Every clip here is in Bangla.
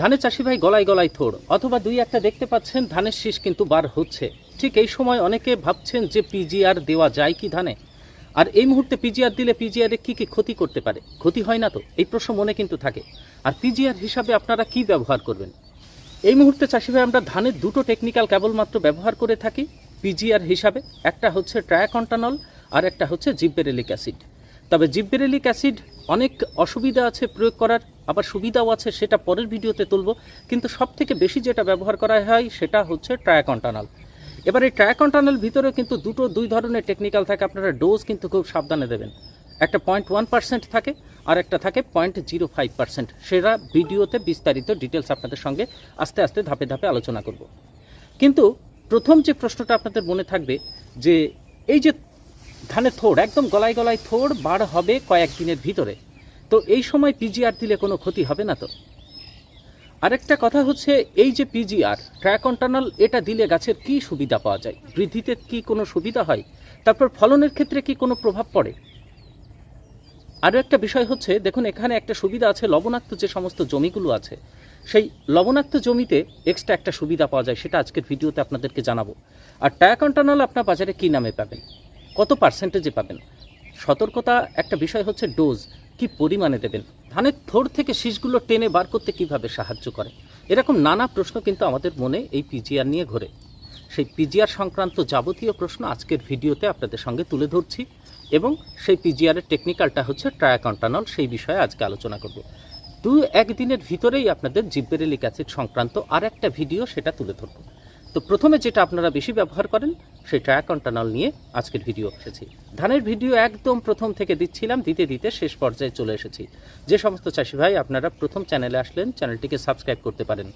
ধানের চাষি ভাই গলায় গলায় থোড়, অথবা দুই একটা দেখতে পাচ্ছেন ধানের শীষ কিন্তু বার হচ্ছে। ঠিক এই সময় অনেকে ভাবছেন যে পিজিআর দেওয়া যায় কি ধানে? আর এই মুহূর্তে পিজিআর দিলে পিজিআরে কি কি ক্ষতি করতে পারে? ক্ষতি হয় না তো? এই প্রশ্ন মনে কিন্তু থাকে। আর পিজিআর হিসাবে আপনারা কি ব্যবহার করবেন? এই মুহূর্তে চাষি ভাই, আমরা ধানের দুটো টেকনিক্যাল কেবলমাত্র ব্যবহার করে থাকি পিজিআর হিসাবে। একটা হচ্ছে ট্রায়াকন্টানল আর একটা হচ্ছে জিব্বেরেলিক অ্যাসিড তবে জিব্বেরেলিক অ্যাসিড অনেক অসুবিধা আছে প্রয়োগ করার, আবার সুবিধাও আছে সেটা পরের ভিডিওতে তুলব। কিন্তু সব থেকে বেশি যেটা ব্যবহার করা হয় সেটা হচ্ছে ট্রায়াকন্টানল এবার এই ট্রায়াকন্টানল ভিতরেও কিন্তু দুটো, দুই ধরনের টেকনিক্যাল থাকে। আপনারা ডোজ কিন্তু খুব সাবধানে দেবেন। একটা পয়েন্ট ওয়ান পার্সেন্ট থাকে, আর একটা থাকে পয়েন্ট জিরো ফাইভ পার্সেন্ট সেটা ভিডিওতে বিস্তারিত ডিটেলস আপনাদের সঙ্গে আস্তে আস্তে ধাপে ধাপে আলোচনা করব। কিন্তু প্রথম যে প্রশ্নটা আপনাদের মনে থাকবে যে, এই যে ধানের থোড়, একদম গলায় গলায় থোড় বার হবে কয়েকদিনের ভিতরে। তো এই সময় পিজিআর দিলে কোনো ক্ষতি হবে না তো? আরেকটা কথা হচ্ছে, এই যে পিজিআর ট্র্যাকন্টানল এটা দিলে গাছের কি সুবিধা পাওয়া যায়? বৃদ্ধিতে কি কোনো সুবিধা হয়? তারপর ফলনের ক্ষেত্রে কি কোনো প্রভাব পড়ে? আরও একটা বিষয় হচ্ছে, দেখুন, এখানে একটা সুবিধা আছে, লবণাক্ত যে সমস্ত জমিগুলো আছে, সেই লবণাক্ত জমিতে এক্সট্রা একটা সুবিধা পাওয়া যায়, সেটা আজকের ভিডিওতে আপনাদেরকে জানাব। আর ট্যাকন্টানল আপনার বাজারে কী নামে পাবেন? কত পার্সেন্টেজে পাবেন? সতর্কতা একটা বিষয় হচ্ছে ডোজ কি পরিমাণে দেবেন? ধানের থোড় থেকে শীষগুলো টেনে বার করতে কীভাবে সাহায্য করে? এরকম নানা প্রশ্ন কিন্তু আমাদের মনে এই পিজিআর নিয়ে ঘোরে। সেই পিজিআর সংক্রান্ত যাবতীয় প্রশ্ন আজকের ভিডিওতে আপনাদের সঙ্গে তুলে ধরছি এবং সেই পিজিআরের টেকনিক্যালটা হচ্ছে ট্রায়াকন্টানল সেই বিষয়ে আজকে আলোচনা করব। দু একদিনের ভিতরেই আপনাদের জিব্বেরেলিক অ্যাসিড সংক্রান্ত আর একটা ভিডিও সেটা তুলে ধরব। তো প্রথমে যেটা আপনারা বেশি ব্যবহার করেন সেই ট্রায়াকন্টানল নিয়ে আজকের ভিডিও এসেছি। ধানের ভিডিও একদম প্রথম থেকে দিচ্ছিলাম, দিতে দিতে শেষ পর্যায়ে চলে এসেছি। যে সমস্ত চাষি ভাই আপনারা প্রথম চ্যানেলে আসলেন চ্যানেলটিকে সাবস্ক্রাইব করতে পারেন।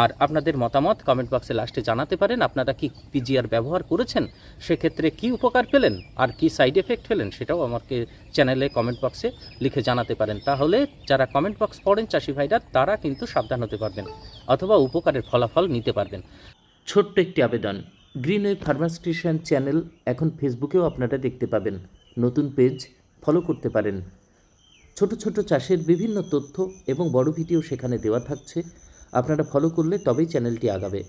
আর আপনাদের মতামত কমেন্ট বক্সে লাস্টে জানাতে পারেন, আপনারা কি পিজিআর ব্যবহার করেছেন, সেক্ষেত্রে কি উপকার পেলেন, আর কি সাইড এফেক্ট পেলেন সেটাও আমাকে চ্যানেলে কমেন্ট বক্সে লিখে জানাতে পারেন। তাহলে যারা কমেন্ট বক্স পড়েন চাষি ভাইরা, তারা কিন্তু সাবধান হতে পারবেন, অথবা উপকারের ফলাফল নিতে পারবেন। ছোট্ট একটি আবেদন। গ্রিন ওয়েব ফার্মাস্টেশন চ্যানেল এখন ফেসবুকেও আপনারা দেখতে পাবেন। নতুন পেজ ফলো করতে পারেন। ছোট ছোট চাষের বিভিন্ন তথ্য এবং বড় ভিডিও সেখানে দেওয়া থাকছে। আপনারা ফলো করলে তবেই চ্যানেলটি আগাবে।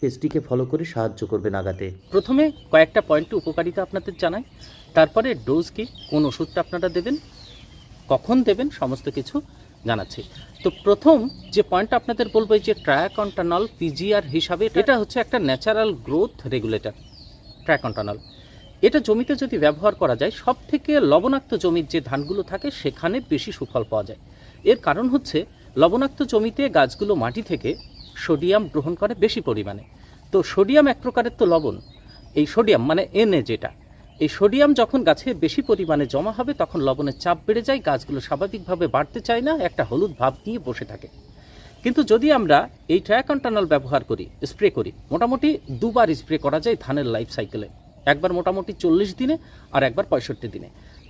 পেজটিকে ফলো করে সাহায্য করবেন আগাতে। প্রথমে কয়েকটা পয়েন্টে উপকারিতা আপনাদের জানাই। তারপরে ডোজ কি, কোন ওষুধটা আপনারা দেবেন, কখন দেবেন, সমস্ত কিছু। জানাচ্ছি। তো প্রথম যে পয়েন্টটা আপনাদের বলব এই যে ট্রায়াকন্টানল পিজিআর হিসাবে এটা হচ্ছে একটা ন্যাচারাল গ্রোথ রেগুলেটর ট্রায়াকন্টানল এটা জমিতে যদি ব্যবহার করা যায় সব থেকে লবণাক্ত জমির যে ধানগুলো থাকে সেখানে বেশি সুফল পাওয়া যায়। এর কারণ হচ্ছে লবণাক্ত জমিতে গাছগুলো মাটি থেকে সোডিয়াম গ্রহণ করে বেশি পরিমাণে। তো সোডিয়াম এক প্রকারের তো লবণ এই সোডিয়াম মানে এনএ যেটা। এই সোডিয়াম যখন গাছে বেশি পরিমাণে জমা হবে, তখন লবণের চাপ বেড়ে যায়, গাছগুলো স্বাভাবিকভাবে বাড়তে চায় না, একটা হলুদ ভাব নিয়ে বসে থাকে। কিন্তু যদি আমরা এই ট্রায়াকন্টানল ব্যবহার করি স্প্রে করি, মোটামুটি দুবার স্প্রে করা যায় ধানের লাইফ সাইকেলে একবার মোটামুটি চল্লিশ দিনে আর একবার পঁয়ষট্টি দিনে।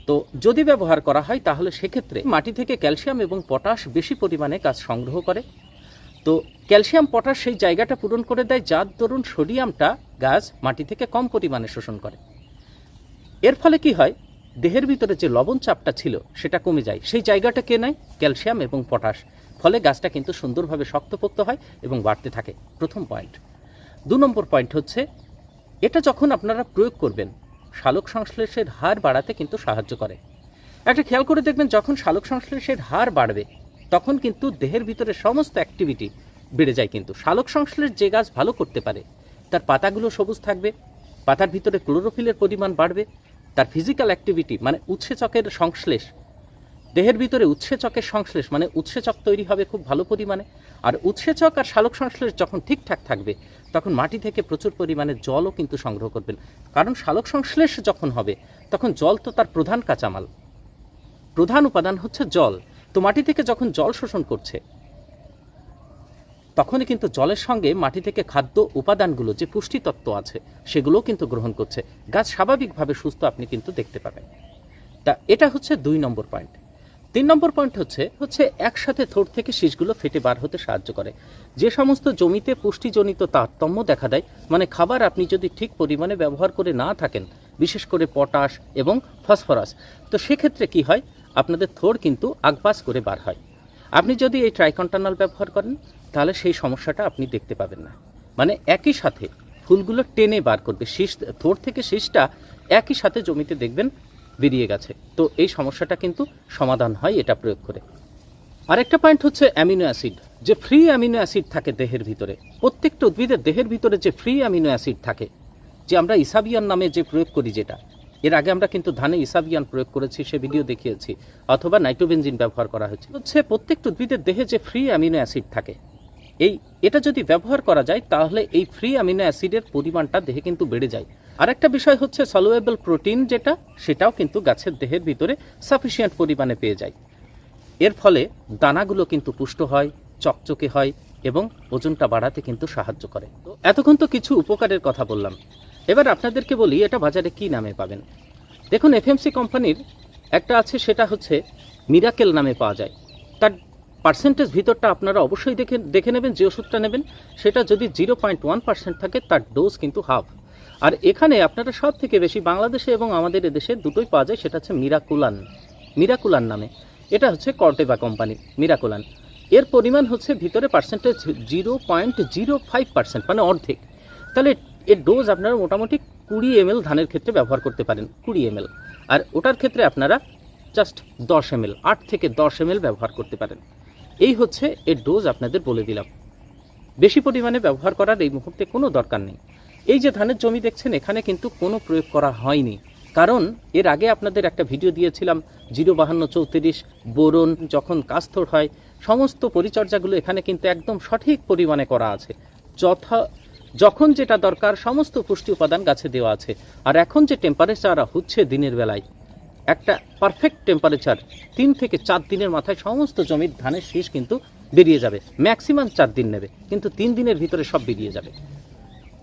তো যদি ব্যবহার করা হয়, তাহলে সেক্ষেত্রে মাটি থেকে ক্যালসিয়াম এবং পটাশ বেশি পরিমাণে গাছ সংগ্রহ করে। তো ক্যালসিয়াম, পটাশ সেই জায়গাটা পূরণ করে দেয়, যার দরুন সোডিয়ামটা গাছ মাটি থেকে কম পরিমাণে শোষণ করে। এর ফলে কি হয়? দেহের ভিতরে যে লবণ চাপটা ছিল, সেটা কমে যায়। সেই জায়গাটা কে নেয়? ক্যালসিয়াম এবং পটাশ। ফলে গাছটা কিন্তু সুন্দরভাবে শক্তপোক্ত হয় এবং বাড়তে থাকে। প্রথম পয়েন্ট। দু নম্বর পয়েন্ট হচ্ছে, এটা যখন আপনারা প্রয়োগ করবেন, শালক সংশ্লেষের হার বাড়াতে কিন্তু সাহায্য করে। একটা খেয়াল করে দেখবেন, যখন শালক সংশ্লেষের হার বাড়বে, তখন কিন্তু দেহের ভিতরে সমস্ত অ্যাক্টিভিটি বেড়ে যায় কিন্তু। শালক সংশ্লেষ যে গাছ ভালো করতে পারে, তার পাতাগুলো সবুজ থাকবে, পাতার ভিতরে ক্লোরোফিলের পরিমাণ বাড়বে তার ফিজিক্যাল অ্যাক্টিভিটি মানে উৎসেচকের সংশ্লেষ। দেহের ভিতরে উৎসেচকের সংশ্লেষ মানে উৎসেচক তৈরি হবে খুব ভালো পরিমাণে। আর উৎসেচক আর শালক সংশ্লেষ যখন ঠিকঠাক থাকবে, তখন মাটি থেকে প্রচুর পরিমাণে জলও কিন্তু সংগ্রহ করবেন। কারণ শালক সংশ্লেষ যখন হবে, তখন জল তো তার প্রধান কাঁচামাল। প্রধান উপাদান হচ্ছে জল। তো মাটি থেকে যখন জল শোষণ করছে তখনই কিন্তু জলের সঙ্গে মাটি থেকে খাদ্য উপাদানগুলো যে পুষ্টিতত্ত্ব আছে সেগুলোও কিন্তু গ্রহণ করছে। গাছ স্বাভাবিকভাবে সুস্থ আপনি কিন্তু দেখতে পাবেন। তা এটা হচ্ছে দুই নম্বর পয়েন্ট তিন নম্বর পয়েন্ট হচ্ছে হচ্ছে একসাথে থোড় থেকে শীষগুলো ফেটে বার হতে সাহায্য করে। যে সমস্ত জমিতে পুষ্টিজনিত তারতম্য দেখা দেয় মানে খাবার আপনি যদি ঠিক পরিমাণে ব্যবহার করে না থাকেন, বিশেষ করে পটাশ এবং ফসফরাস, তো সেক্ষেত্রে কি হয়? আপনাদের থোড় কিন্তু আগবাস করে বার হয়। আপনি যদি এই ট্রাইকন্টানল ব্যবহার করেন তাহলে সেই সমস্যাটা আপনি দেখতে পাবেন না। মানে একই সাথে ফুলগুলো টেনে বার করবে, শীষ, থোর থেকে শীষটা একই সাথে জমিতে দেখবেন বেরিয়ে গেছে। তো এই সমস্যাটা কিন্তু সমাধান হয় এটা প্রয়োগ করে। আরেকটা পয়েন্ট হচ্ছে অ্যামিনো অ্যাসিড। যে ফ্রি অ্যামিনো অ্যাসিড থাকে দেহের ভিতরে, প্রত্যেকটা উদ্ভিদের দেহের ভিতরে যে ফ্রি অ্যামিনো অ্যাসিড থাকে, যে আমরা ইসাবিয়ান নামে যে প্রয়োগ করি যেটা, এর আগে আমরা কিন্তু ধানে ইসাবিয়ান প্রয়োগ করেছি, সে ভিডিও দেখিয়েছি, অথবা নাইট্রোবেনজিন ব্যবহার করা হয়েছে। হচ্ছে প্রত্যেকটা উদ্ভিদের দেহে যে ফ্রি অ্যামিনো অ্যাসিড থাকে এই, এটা যদি ব্যবহার করা যায়, তাহলে এই ফ্রি অ্যামিনো অ্যাসিডের পরিমাণটা দেহে কিন্তু বেড়ে যায়। আরেকটা বিষয় হচ্ছে সলুয়েবল প্রোটিন যেটা, সেটাও কিন্তু গাছের দেহের ভিতরে সাফিসিয়েন্ট পরিমাণে পেয়ে যায়। এর ফলে দানাগুলো কিন্তু পুষ্ট হয়, চকচকে হয় এবং ওজনটা বাড়াতে কিন্তু সাহায্য করে। এতক্ষণ তো কিছু উপকারের কথা বললাম। এবার আপনাদেরকে বলি, এটা বাজারে কি নামে পাবেন? দেখুন এফএমসি কোম্পানির একটা আছে, সেটা হচ্ছে মিরাকেল নামে পাওয়া যায়। পার্সেন্টেজ ভিতরটা আপনারা অবশ্যই দেখে দেখে নেবেন, যে ওষুধটা নেবেন, সেটা যদি জিরো পয়েন্ট ওয়ান পার্সেন্ট থাকে, তার ডোজ কিন্তু হাফ আর এখানে আপনারা সব থেকে বেশি বাংলাদেশে এবং আমাদের এদেশে দুটোই পাওয়া যায়, সেটা হচ্ছে মিরাকুলান মিরাকুলান নামে। এটা হচ্ছে কর্টেবা কোম্পানি মিরাকুলান এর পরিমাণ হচ্ছে ভিতরে percentage zero point zero five percent মানে অর্ধেক। তাহলে এর ডোজ আপনারা মোটামুটি কুড়ি এম ধানের ক্ষেত্রে ব্যবহার করতে পারেন, কুড়ি এম আর ওটার ক্ষেত্রে আপনারা জাস্ট দশ এম আট থেকে দশ এম ব্যবহার করতে পারেন। এই হচ্ছে এর ডোজ আপনাদের বলে দিলাম। বেশি পরিমাণে ব্যবহার করার এই মুহূর্তে কোনো দরকার নেই। এই যে ধানের জমি দেখছেন, এখানে কিন্তু কোনো প্রয়োগ করা হয়নি। কারণ এর আগে আপনাদের একটা ভিডিও দিয়েছিলাম, জিরো বাহান্ন চৌত্রিশ, বোরন যখন কাস্থর হয়, সমস্ত পরিচর্যাগুলো এখানে কিন্তু একদম সঠিক পরিমাণে করা আছে। যথা, যখন যেটা দরকার, সমস্ত পুষ্টি উপাদান গাছে দেওয়া আছে। আর এখন যে টেম্পারেচার হচ্ছে দিনের বেলায় একটা পারফেক্ট টেম্পারেচার তিন থেকে চার দিনের মাথায় সমস্ত জমির ধানের শীষ কিন্তু বেরিয়ে যাবে। ম্যাক্সিমাম চার দিন নেবে, কিন্তু তিন দিনের ভিতরে সব বেরিয়ে যাবে।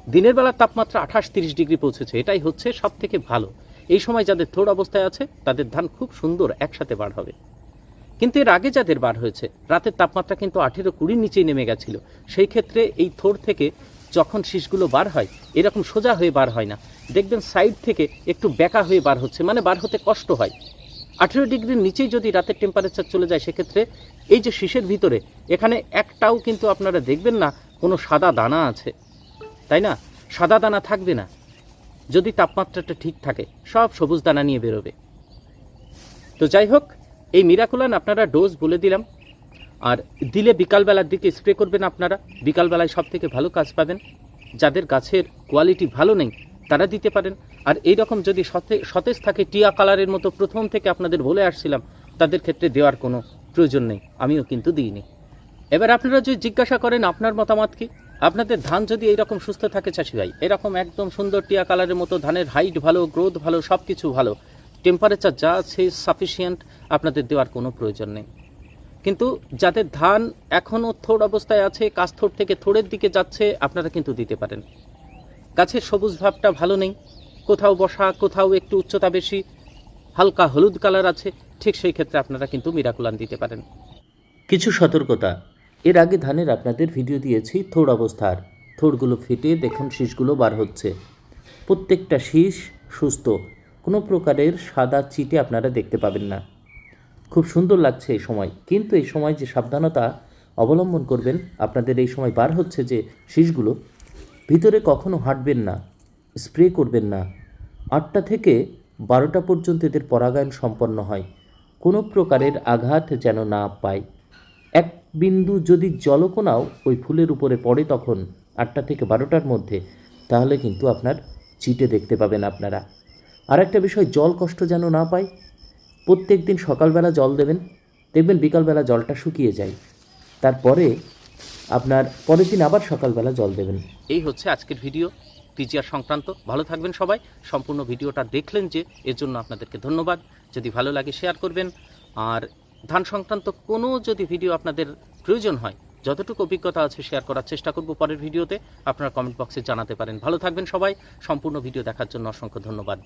দিনের বেলা তাপমাত্রা আঠাশ তিরিশ ডিগ্রি পৌঁছেছে, এটাই হচ্ছে সব থেকে ভালো। এই সময় যাদের থোড় অবস্থায় আছে, তাদের ধান খুব সুন্দর একসাথে বার হবে। কিন্তু এর আগে যাদের বার হয়েছে, রাতের তাপমাত্রা কিন্তু আঠেরো কুড়ির নিচেই নেমে গেছিল। সেই ক্ষেত্রে এই থোড় থেকে যখন শীষগুলো বার হয়, এরকম সোজা হয়ে বার হয় না। দেখবেন সাইড থেকে একটু বেঁকা হয়ে বার হচ্ছে মানে বার হতে কষ্ট হয়। আঠেরো ডিগ্রির নিচেই যদি রাতের টেম্পারেচার চলে যায়, সেক্ষেত্রে এই যে শীষের ভিতরে, এখানে একটাও কিন্তু আপনারা দেখবেন না, কোনো সাদা দানা আছে। তাই না? সাদা দানা থাকবে না। যদি তাপমাত্রাটা ঠিক থাকে, সব সবুজ দানা নিয়ে বেরোবে। তো যাই হোক, এই মিরাকুলান আপনারা ডোজ বলে দিলাম। আর দিলে বিকালবেলার দিকে স্প্রে করবেন আপনারা। বিকালবেলায় সব থেকে ভালো কাজ পাবেন। যাদের গাছের কোয়ালিটি ভালো নেই, তারা দিতে পারেন। আর এই রকম যদি সতে- সতেজ থাকে টিয়া কালারের মতো প্রথম থেকে আপনাদের বলে আসছিলাম, তাদের ক্ষেত্রে দেওয়ার কোনো প্রয়োজন নেই। আমিও কিন্তু দিইনি। এবার আপনারা যদি জিজ্ঞাসা করেন আপনার মতামত কি? আপনাদের ধান যদি এইরকম সুস্থ থাকে চাষি ভাই, এরকম একদম সুন্দর টিয়া কালারের মতো ধানের হাইট ভালো গ্রোথ ভালো সব কিছু ভালো টেম্পারেচার যা আছে সাফিসিয়েন্ট আপনাদের দেওয়ার কোনো প্রয়োজন নেই। কিন্তু যাদের ধান এখনও থোড় অবস্থায় আছে কাস্থোর থেকে থোড়ের দিকে যাচ্ছে, আপনারা কিন্তু দিতে পারেন। গাছের সবুজ ভাবটা ভালো নেই। কোথাও বসা, কোথাও একটু উচ্চতা বেশি, হালকা হলুদ কালার আছে, ঠিক সেই ক্ষেত্রে আপনারা কিন্তু মিরাকুলান দিতে পারেন। কিছু সতর্কতা। এর আগে ধানের আপনাদের ভিডিও দিয়েছি, থোড় অবস্থার। থোড়গুলো ফেটে দেখুন, শীষগুলো বার হচ্ছে। প্রত্যেকটা শীষ সুস্থ। কোনো প্রকারের সাদা চিটে আপনারা দেখতে পাবেন না। খুব সুন্দর লাগছে এই সময়। কিন্তু এই সময় যে সাবধানতা অবলম্বন করবেন, আপনাদের এই সময় বার হচ্ছে যে শীষগুলো, ভিতরে কখনো হাঁটবেন না, স্প্রে করবেন না। আটটা থেকে বারোটা পর্যন্ত এদের পরাগায়ন সম্পন্ন হয়। কোনো প্রকারের আঘাত যেন না পায়। এক বিন্দু যদি জলকোনাও ওই ফুলের উপরে পড়ে তখন আটটা থেকে বারোটার মধ্যে, তাহলে কিন্তু আপনার চিটে দেখতে পাবেন আপনারা। আর একটা বিষয়, জল কষ্ট যেন না পায় প্রত্যেক দিন সকালবেলা জল দেবেন, দেখবেন বিকালবেলা জলটা শুকিয়ে যায়। তারপরে আপনার পরের দিন আবার সকালবেলা জল দেবেন। এই হচ্ছে আজকের ভিডিও। পিজিআর সংক্রান্ত। ভালো থাকবেন সবাই। সম্পূর্ণ ভিডিওটা দেখলেন যে, এর জন্য আপনাদেরকে ধন্যবাদ। যদি ভালো লাগে, শেয়ার করবেন। আর ধান সংক্রান্ত কোনো যদি ভিডিও আপনাদের প্রয়োজন হয়, যতটুকু অভিজ্ঞতা আছে, শেয়ার করার চেষ্টা করব পরের ভিডিওতে। আপনারা কমেন্ট বক্সে জানাতে পারেন। ভালো থাকবেন সবাই। সম্পূর্ণ ভিডিও দেখার জন্য অসংখ্য ধন্যবাদ।